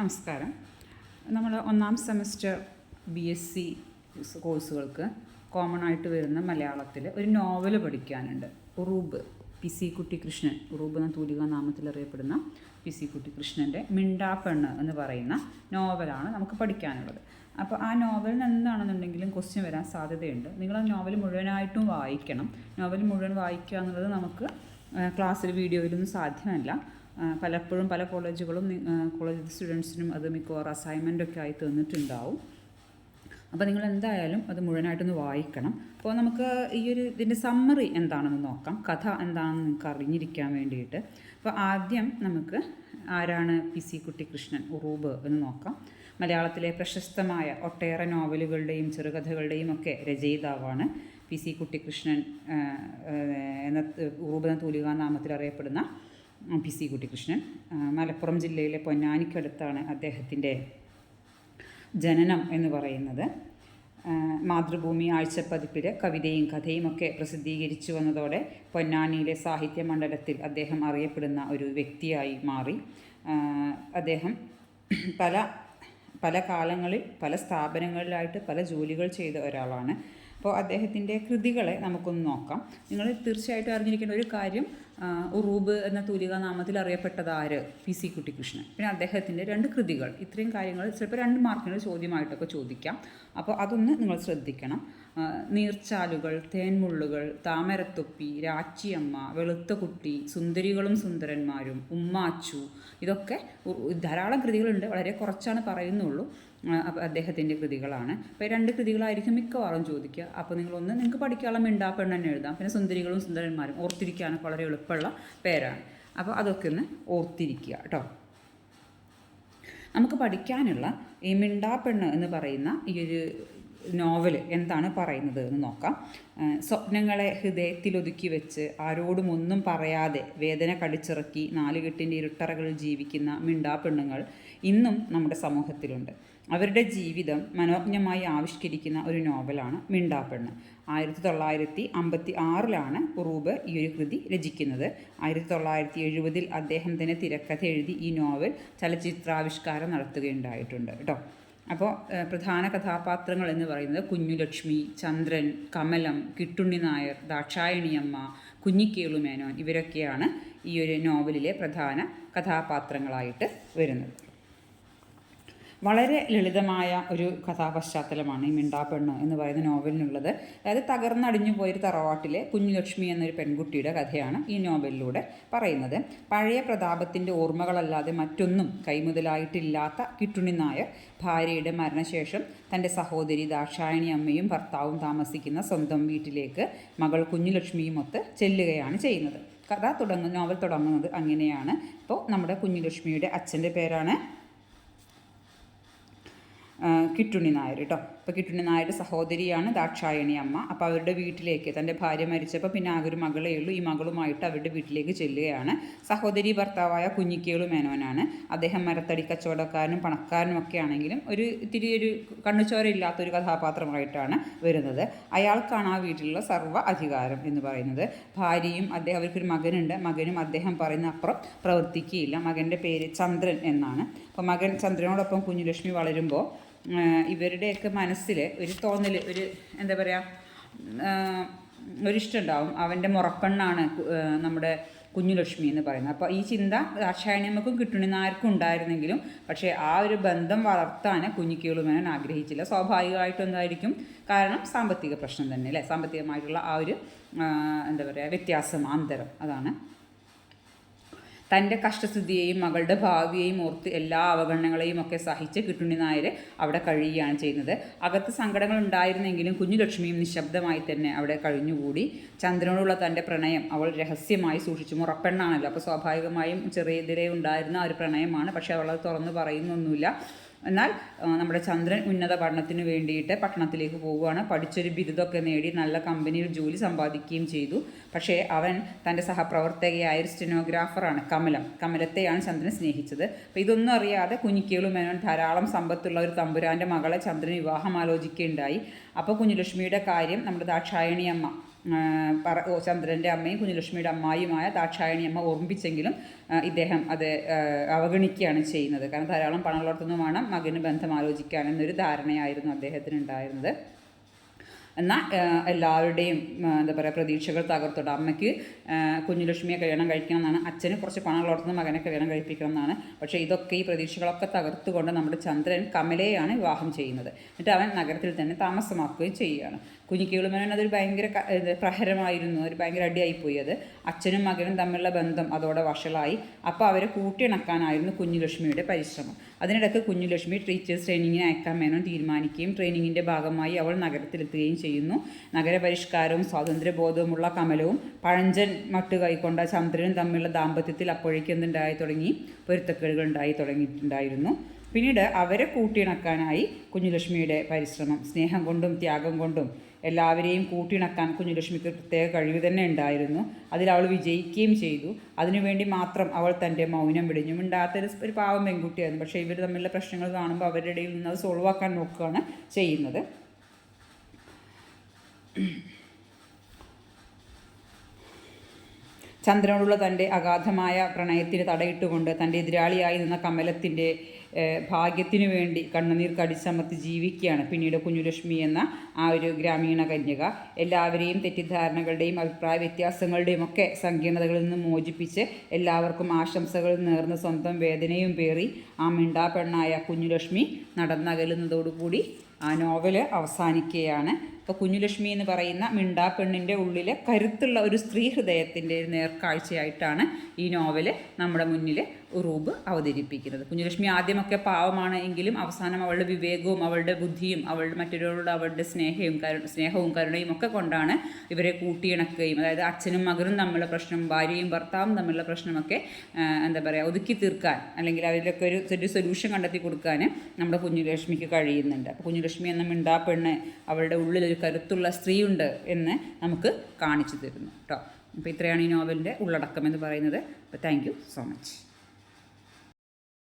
നമസ്കാരം. നമ്മൾ ഒന്നാം സെമസ്റ്റർ ബി എസ് സി കോഴ്സുകൾക്ക് കോമൺ ആയിട്ട് വരുന്ന മലയാളത്തിൽ ഒരു നോവൽ പഠിക്കാനുണ്ട്. ഉറൂബ് പി സി കുട്ടിക്കൃഷ്ണൻ ഉറൂബ് എന്ന തൂലിക നാമത്തിൽ അറിയപ്പെടുന്ന പി സി കുട്ടിക്കൃഷ്ണന്റെ മിണ്ടാപ്പെണ്ണ് എന്ന് പറയുന്ന നോവലാണ് നമുക്ക് പഠിക്കാനുള്ളത്. അപ്പോൾ ആ നോവലിന് എന്താണെന്നുണ്ടെങ്കിലും ക്വസ്റ്റ്യൻ വരാൻ സാധ്യതയുണ്ട്. നിങ്ങൾ ആ നോവൽ മുഴുവനായിട്ടും വായിക്കണം. നോവൽ മുഴുവൻ വായിക്കുക എന്നുള്ളത് നമുക്ക് ക്ലാസ്സിൽ വീഡിയോയിലൊന്നും സാധ്യമല്ല. പലപ്പോഴും പല കോളേജുകളും കോളേജ് സ്റ്റുഡൻസിനും അത് മിക്കവാറും അസൈൻമെന്റ് ഒക്കെ ആയി തന്നിട്ടുണ്ടാവും. അപ്പോൾ നിങ്ങൾ എന്തായാലും അത് മുഴുവനായിട്ടൊന്ന് വായിക്കണം. അപ്പോൾ നമുക്ക് ഈ ഒരു ഇതിന്റെ സമ്മറി എന്താണെന്ന് നോക്കാം. കഥ എന്താണെന്ന് നിങ്ങൾക്ക് അറിഞ്ഞിരിക്കാൻ വേണ്ടിയിട്ട്. അപ്പോൾ ആദ്യം നമുക്ക് ആരാണ് പി സി കുട്ടിക്കൃഷ്ണൻ ഉറൂബ് എന്ന് നോക്കാം. മലയാളത്തിലെ പ്രശസ്തമായ ഒട്ടേറെ നോവലുകളുടെയും ചെറുകഥകളുടെയും ഒക്കെ രചയിതാവാണ് പി സി കുട്ടിക്കൃഷ്ണൻ എന്ന ഉറൂബ് എന്ന തൂലികാ നാമത്തിൽ അറിയപ്പെടുന്ന പി സി കുട്ടിക്കൃഷ്ണൻ മലപ്പുറം ജില്ലയിലെ പൊന്നാനിക്കടുത്താണ് അദ്ദേഹത്തിന്റെ ജനനം എന്ന് പറയുന്നത്. മാതൃഭൂമി ആഴ്ചപ്പതിപ്പിൽ കവിതയും കഥയും ഒക്കെ പ്രസിദ്ധീകരിച്ചു വന്നതോടെ പൊന്നാനിയിലെ സാഹിത്യ മണ്ഡലത്തിൽ അദ്ദേഹം അറിയപ്പെടുന്ന ഒരു വ്യക്തിയായി മാറി. അദ്ദേഹം പല പല കാലങ്ങളിൽ പല സ്ഥാപനങ്ങളിലായിട്ട് പല ജോലികൾ ചെയ്ത ഒരാളാണ്. അപ്പോൾ അദ്ദേഹത്തിന്റെ കൃതികളെ നമുക്കൊന്ന് നോക്കാം. നിങ്ങൾ തീർച്ചയായിട്ടും അറിഞ്ഞിരിക്കേണ്ട ഒരു കാര്യം ഉറൂബ് എന്ന തൂലിക നാമത്തിൽ അറിയപ്പെട്ടത് ആര്? പി സി കുട്ടിക്കൃഷ്ണൻ പിന്നെ അദ്ദേഹത്തിന്റെ രണ്ട് കൃതികൾ. ഇത്രയും കാര്യങ്ങൾ ചിലപ്പോൾ രണ്ട് മാർക്കിന് ചോദ്യമായിട്ടൊക്കെ ചോദിക്കാം. അപ്പോൾ അതൊന്ന് നിങ്ങൾ ശ്രദ്ധിക്കണം. നീർച്ചാലുകൾ തേൻമുള്ളുകൾ താമരത്തൊപ്പി രാച്ചിയമ്മ വെളുത്ത കുട്ടി സുന്ദരികളും സുന്ദരന്മാരും ഉമ്മാച്ചു ഇതൊക്കെ ധാരാളം കൃതികളുണ്ട്. വളരെ കുറച്ചാണ് പറയുന്നുള്ളൂ. അദ്ദേഹത്തിന്റെ കൃതികളാണ്. അപ്പോൾ രണ്ട് കൃതികളായിരിക്കും മിക്കവാറും ചോദിക്കുക. അപ്പോൾ നിങ്ങളൊന്ന് നിങ്ങൾക്ക് പഠിക്കാനുള്ള മിണ്ടാപ്പെണ്ണ് തന്നെ എഴുതാം. പിന്നെ സുന്ദരികളും സുന്ദരന്മാരും ഓർത്തിരിക്കാനൊക്കെ വളരെ എളുപ്പമുള്ള പേരാണ്. അപ്പോൾ അതൊക്കെ ഒന്ന് ഓർത്തിരിക്കുക കേട്ടോ നമുക്ക് പഠിക്കാനുള്ള ഈ മിണ്ടാപ്പെണ്ണ് എന്ന് പറയുന്ന ഈ ഒരു നോവൽ എന്താണ് പറയുന്നത് എന്ന് നോക്കാം. സ്വപ്നങ്ങളെ ഹൃദയത്തിലൊതുക്കി വെച്ച് ആരോടും ഒന്നും പറയാതെ വേദന കടിച്ചിറക്കി നാലുകെട്ടിന്റെ ഇരുട്ടറകളിൽ ജീവിക്കുന്ന മിണ്ടാ പെണ്ണുങ്ങൾ ഇന്നും നമ്മുടെ സമൂഹത്തിലുണ്ട്. അവരുടെ ജീവിതം മനോജ്ഞമായി ആവിഷ്കരിക്കുന്ന ഒരു നോവലാണ് മിണ്ടാപ്പെണ്ണ് ആയിരത്തി തൊള്ളായിരത്തി അമ്പത്തി ആറിലാണ് ഉറൂബ് ഈ ഒരു കൃതി രചിക്കുന്നത്. ആയിരത്തി തൊള്ളായിരത്തി എഴുപതിൽ അദ്ദേഹം തന്നെ തിരക്കഥ എഴുതി ഈ നോവൽ ചലച്ചിത്രാവിഷ്കാരം നടത്തുകയുണ്ടായിട്ടുണ്ട്. കേട്ടോ. അപ്പോൾ പ്രധാന കഥാപാത്രങ്ങൾ എന്ന് പറയുന്നത് കുഞ്ഞുലക്ഷ്മി ചന്ദ്രൻ കമലം കിട്ടുണ്ണി നായർ ദാക്ഷായണിയമ്മ കുഞ്ഞിക്കേളു മേനോൻ ഇവരൊക്കെയാണ് ഈ ഒരു നോവലിലെ പ്രധാന കഥാപാത്രങ്ങളായിട്ട് വരുന്നത്. വളരെ ലളിതമായ ഒരു കഥാപശ്ചാത്തലമാണ് ഈ മിണ്ടാപ്പെണ്ണ് എന്ന് പറയുന്ന നോവലിനുള്ളത്. അതായത് തകർന്നടിഞ്ഞു പോയൊരു തറവാട്ടിലെ കുഞ്ഞുലക്ഷ്മി എന്നൊരു പെൺകുട്ടിയുടെ കഥയാണ് ഈ നോവലിലൂടെ പറയുന്നത്. പഴയ പ്രതാപത്തിന്റെ ഓർമ്മകളല്ലാതെ മറ്റൊന്നും കൈമുതലായിട്ടില്ലാത്ത കിട്ടുണി നായർ ഭാര്യയുടെ മരണശേഷം തന്റെ സഹോദരി ദാക്ഷായണി അമ്മയും ഭർത്താവും താമസിക്കുന്ന സ്വന്തം വീട്ടിലേക്ക് മകൾ കുഞ്ഞുലക്ഷ്മിയും ഒത്ത് ചെല്ലുകയാണ് ചെയ്യുന്നത്. കഥ തുടങ്ങുന്ന നോവൽ തുടങ്ങുന്നത് അങ്ങനെയാണ്. ഇപ്പോൾ നമ്മുടെ കുഞ്ഞുലക്ഷ്മിയുടെ അച്ഛന്റെ പേരാണ് ആ, കിട്ടുണ്ണി നായർ കേട്ടോ അപ്പോൾ കിട്ടുണ്ണി നായരുടെ സഹോദരിയാണ് ദാക്ഷായണി അമ്മ. അപ്പോൾ അവരുടെ വീട്ടിലേക്ക് തന്റെ ഭാര്യ മരിച്ചപ്പോൾ പിന്നെ ആകെ ഒരു മകളേ ഉള്ളൂ. ഈ മകളുമായിട്ട് അവരുടെ വീട്ടിലേക്ക് ചെല്ലുകയാണ്. സഹോദരി ഭർത്താവായ കുഞ്ഞിക്കേളു മേനോനാണ്. അദ്ദേഹം മരത്തടി കച്ചവടക്കാരനും പണക്കാരനും ഒക്കെ ആണെങ്കിലും ഒരു ഇത്തിരി ഒരു കണ്ണുചോരയില്ലാത്ത ഒരു കഥാപാത്രമായിട്ടാണ് വരുന്നത്. അയാൾക്കാണ് ആ വീട്ടിലുള്ള സർവ അധികാരം എന്ന് പറയുന്നത്. ഭാര്യയും അദ്ദേഹം അവർക്കൊരു മകനുണ്ട്. മകനും അദ്ദേഹം പറയുന്ന അപ്പുറം പ്രവർത്തിക്കുകയില്ല. മകന്റെ പേര് ചന്ദ്രൻ എന്നാണ്. അപ്പോൾ മകൻ ചന്ദ്രനോടൊപ്പം കുഞ്ഞുലക്ഷ്മി വളരുമ്പോൾ ഇവരുടെയൊക്കെ മനസ്സിൽ ഒരു തോന്നൽ ഒരു എന്താ പറയുക ഒരിഷ്ടമുണ്ടാവും അവന്റെ മുറപ്പെണ്ണാണ് നമ്മുടെ കുഞ്ഞുലക്ഷ്മി എന്ന് പറയുന്നത്. അപ്പോൾ ഈ ചിന്ത ദാക്ഷായണിയമ്മക്കും കിട്ടുണിനാർക്കും ഉണ്ടായിരുന്നെങ്കിലും പക്ഷേ ആ ഒരു ബന്ധം വളർത്താൻ കുഞ്ഞിക്കേളുമേനൻ ആഗ്രഹിച്ചില്ല. സ്വാഭാവികമായിട്ടൊന്നായിരിക്കും. കാരണം സാമ്പത്തിക പ്രശ്നം തന്നെ അല്ലേ? സാമ്പത്തികമായിട്ടുള്ള ആ ഒരു എന്താ പറയുക വ്യത്യാസം അന്തരം അതാണ്. തന്റെ കഷ്ടസ്ഥിതിയെയും മകളുടെ ഭാവിയെയും ഓർത്ത് എല്ലാ അവഗണനകളെയും ഒക്കെ സഹിച്ച് കിട്ടുണ്ണി നായർ അവിടെ കഴിയുകയാണ് ചെയ്യുന്നത്. അകത്ത് സങ്കടങ്ങൾ ഉണ്ടായിരുന്നെങ്കിലും കുഞ്ഞുലക്ഷ്മിയും നിശബ്ദമായി തന്നെ അവിടെ കഴിഞ്ഞുകൂടി. ചന്ദ്രനോടുള്ള തന്റെ പ്രണയം അവൾ രഹസ്യമായി സൂക്ഷിച്ചു. മുറപ്പെണ്ണാണല്ലോ അപ്പോൾ സ്വാഭാവികമായും ചെറിയതിരെ ഉണ്ടായിരുന്ന ആ ഒരു പ്രണയമാണ്. പക്ഷേ അവൾ അത് തുറന്ന് പറയുന്നൊന്നുമില്ല. എന്നാൽ നമ്മുടെ ചന്ദ്രൻ ഉന്നത പഠനത്തിന് വേണ്ടിയിട്ട് പട്ടണത്തിലേക്ക് പോവുകയാണ്. പഠിച്ചൊരു ബിരുദമൊക്കെ നേടി നല്ല കമ്പനിയിൽ ജോലി സമ്പാദിക്കുകയും ചെയ്തു. പക്ഷേ അവൻ തന്റെ സഹപ്രവർത്തകയായ ഒരു സ്റ്റെനോഗ്രാഫറാണ് കമലം. കമലത്തെയാണ് ചന്ദ്രൻ സ്നേഹിച്ചത്. അപ്പോൾ ഇതൊന്നും അറിയാതെ കുഞ്ഞിക്കേളും മേനോൻ ധാരാളം സമ്പത്തുള്ള ഒരു തമ്പുരാന്റെ മകളെ ചന്ദ്രൻ വിവാഹം ആലോചിക്കുകയുണ്ടായി. അപ്പോൾ കുഞ്ഞുലക്ഷ്മിയുടെ കാര്യം നമ്മുടെ ദാക്ഷായണി അമ്മ പറ ചന്ദ്രന്റെ അമ്മയും കുഞ്ഞുലക്ഷ്മിയുടെ അമ്മായിയുമായ ദാക്ഷായണി അമ്മ ഓർമ്മിപ്പിച്ചെങ്കിലും ഇദ്ദേഹം അത് അവഗണിക്കുകയാണ് ചെയ്യുന്നത്. കാരണം ധാരാളം പണമുള്ളടത്തുനിന്ന് വേണം മകന് ബന്ധം ആലോചിക്കാൻ എന്നൊരു ധാരണയായിരുന്നു അദ്ദേഹത്തിന് ഉണ്ടായിരുന്നത് എന്നാൽ എല്ലാവരുടെയും എന്താ പറയുക പ്രതീക്ഷകൾ തകർത്തോട്ട് അമ്മയ്ക്ക് കുഞ്ഞുലക്ഷ്മിയെ കല്യാണം കഴിക്കണം എന്നാണ് അച്ഛന് കുറച്ച് പണം വളർത്തുന്ന മകനെ കല്യാണം കഴിപ്പിക്കണം എന്നാണ്. പക്ഷേ ഇതൊക്കെ ഈ പ്രതീക്ഷകളൊക്കെ തകർത്തുകൊണ്ട് നമ്മുടെ ചന്ദ്രൻ കമലയെയാണ് വിവാഹം ചെയ്യുന്നത്. എന്നിട്ട് അവൻ നഗരത്തിൽ തന്നെ താമസമാക്കുകയും ചെയ്യുകയാണ്. കുഞ്ഞിക്കേളുമേനോൻ അതൊരു ഭയങ്കര പ്രഹരമായിരുന്നു ഒരു ഭയങ്കര അടിയായിപ്പോയി അത്. അച്ഛനും മകനും തമ്മിലുള്ള ബന്ധം അതോടെ വഷളായി. അപ്പോൾ അവരെ കൂട്ടിയിണക്കാനായിരുന്നു കുഞ്ഞുലക്ഷ്മിയുടെ പരിശ്രമം. അതിനിടയ്ക്ക് കുഞ്ഞുലക്ഷ്മി ടീച്ചേഴ്സ് ട്രെയിനിങ്ങിന് അയക്കാൻ മേനോൻ തീരുമാനിക്കുകയും ട്രെയിനിങ്ങിന്റെ ഭാഗമായി അവൾ നഗരത്തിലെത്തുകയും ചെയ്യുന്നു. നഗരപരിഷ്കാരവും സ്വാതന്ത്ര്യബോധവുമുള്ള കമലവും പഴഞ്ചൻ മട്ട് കൈക്കൊണ്ട ചന്ദ്രനും തമ്മിലുള്ള ദാമ്പത്യത്തിൽ അപ്പോഴേക്കും എന്തുണ്ടായി തുടങ്ങി? പൊരുത്തക്കേടുകൾ ഉണ്ടായി തുടങ്ങിയിട്ടുണ്ടായിരുന്നു. പിന്നീട് അവരെ കൂട്ടിയിണക്കാനായി കുഞ്ഞുലക്ഷ്മിയുടെ പരിശ്രമം സ്നേഹം കൊണ്ടും ത്യാഗം കൊണ്ടും എല്ലാവരെയും കൂട്ടിയിണക്കാൻ കുഞ്ഞുലക്ഷ്മിക്ക് പ്രത്യേക കഴിവ് തന്നെ ഉണ്ടായിരുന്നു. അതിൽ അവൾ വിജയിക്കുകയും ചെയ്തു. അതിനുവേണ്ടി മാത്രം അവൾ തന്റെ മൗനം വിടിഞ്ഞു. മിണ്ടാത്തൊരു ഒരു പാവം പെൺകുട്ടിയായിരുന്നു. പക്ഷേ ഇവർ തമ്മിലുള്ള പ്രശ്നങ്ങൾ കാണുമ്പോൾ അവരുടെ ഇടയിൽ നിന്ന് അത് സോൾവ് ആക്കാൻ നോക്കുകയാണ് ചെയ്യുന്നത്. ചന്ദ്രനോടുള്ള തന്റെ അഗാധമായ പ്രണയത്തിന് തടയിട്ടുകൊണ്ട് തന്റെ എതിരാളിയായി നിന്ന കമലത്തിന്റെ ഭാഗ്യത്തിനു വേണ്ടി കണ്ണുനീർ കടിച്ചമർത്തി ജീവിക്കുകയാണ് പിന്നീട് കുഞ്ഞുലക്ഷ്മി എന്ന ആ ഒരു ഗ്രാമീണ കന്യക. എല്ലാവരെയും തെറ്റിദ്ധാരണകളുടെയും അഭിപ്രായ വ്യത്യാസങ്ങളുടെയും ഒക്കെ സങ്കീർണതകളിൽ നിന്ന് മോചിപ്പിച്ച് എല്ലാവർക്കും ആശംസകൾ നേർന്ന് സ്വന്തം വേദനയും പേറി ആ മിണ്ടാ പെണ്ണായ കുഞ്ഞുലക്ഷ്മി നടന്നകലുന്നതോടുകൂടി ആ നോവൽ അവസാനിക്കുകയാണ്. അപ്പോൾ കുഞ്ഞുലക്ഷ്മി എന്ന് പറയുന്ന മിണ്ടാ പെണ്ണിന്റെ ഉള്ളിലെ കരുത്തുള്ള ഒരു സ്ത്രീ ഹൃദയത്തിന്റെ ഒരു നേർക്കാഴ്ചയായിട്ടാണ് ഈ നോവൽ നമ്മുടെ മുന്നിൽ റൂബ് അവതരിപ്പിക്കുന്നത്. കുഞ്ഞുലക്ഷ്മി ആദ്യമൊക്കെ പാവമാണ് എങ്കിലും അവസാനം അവളുടെ വിവേകവും അവളുടെ ബുദ്ധിയും അവളുടെ മറ്റൊരാളോട് അവളുടെ സ്നേഹവും കരു സ്നേഹവും കരുണയും ഒക്കെ കൊണ്ടാണ് ഇവരെ കൂട്ടിയിണക്കുകയും അതായത് അച്ഛനും മകനും തമ്മിലുള്ള പ്രശ്നം ഭാര്യയും ഭർത്താവും തമ്മിലുള്ള പ്രശ്നമൊക്കെ എന്താ പറയുക ഒതുക്കി തീർക്കാൻ അല്ലെങ്കിൽ അവരിലൊക്കെ ഒരു ഒരു സൊല്യൂഷൻ കണ്ടെത്തി കൊടുക്കാൻ നമ്മുടെ കുഞ്ഞുലക്ഷ്മിക്ക് കഴിയുന്നുണ്ട്. അപ്പോൾ കുഞ്ഞുലക്ഷ്മി എന്ന മിണ്ടാ പെണ്ണ് അവളുടെ ഉള്ളിലൊരു കരുത്തുള്ള സ്ത്രീയുണ്ട് എന്ന് നമുക്ക് കാണിച്ചു തരുന്നു കേട്ടോ അപ്പോൾ ഇത്രയാണ് ഈ നോവലിന്റെ ഉള്ളടക്കം എന്ന് പറയുന്നത്. അപ്പോൾ താങ്ക് സോ മച്ച്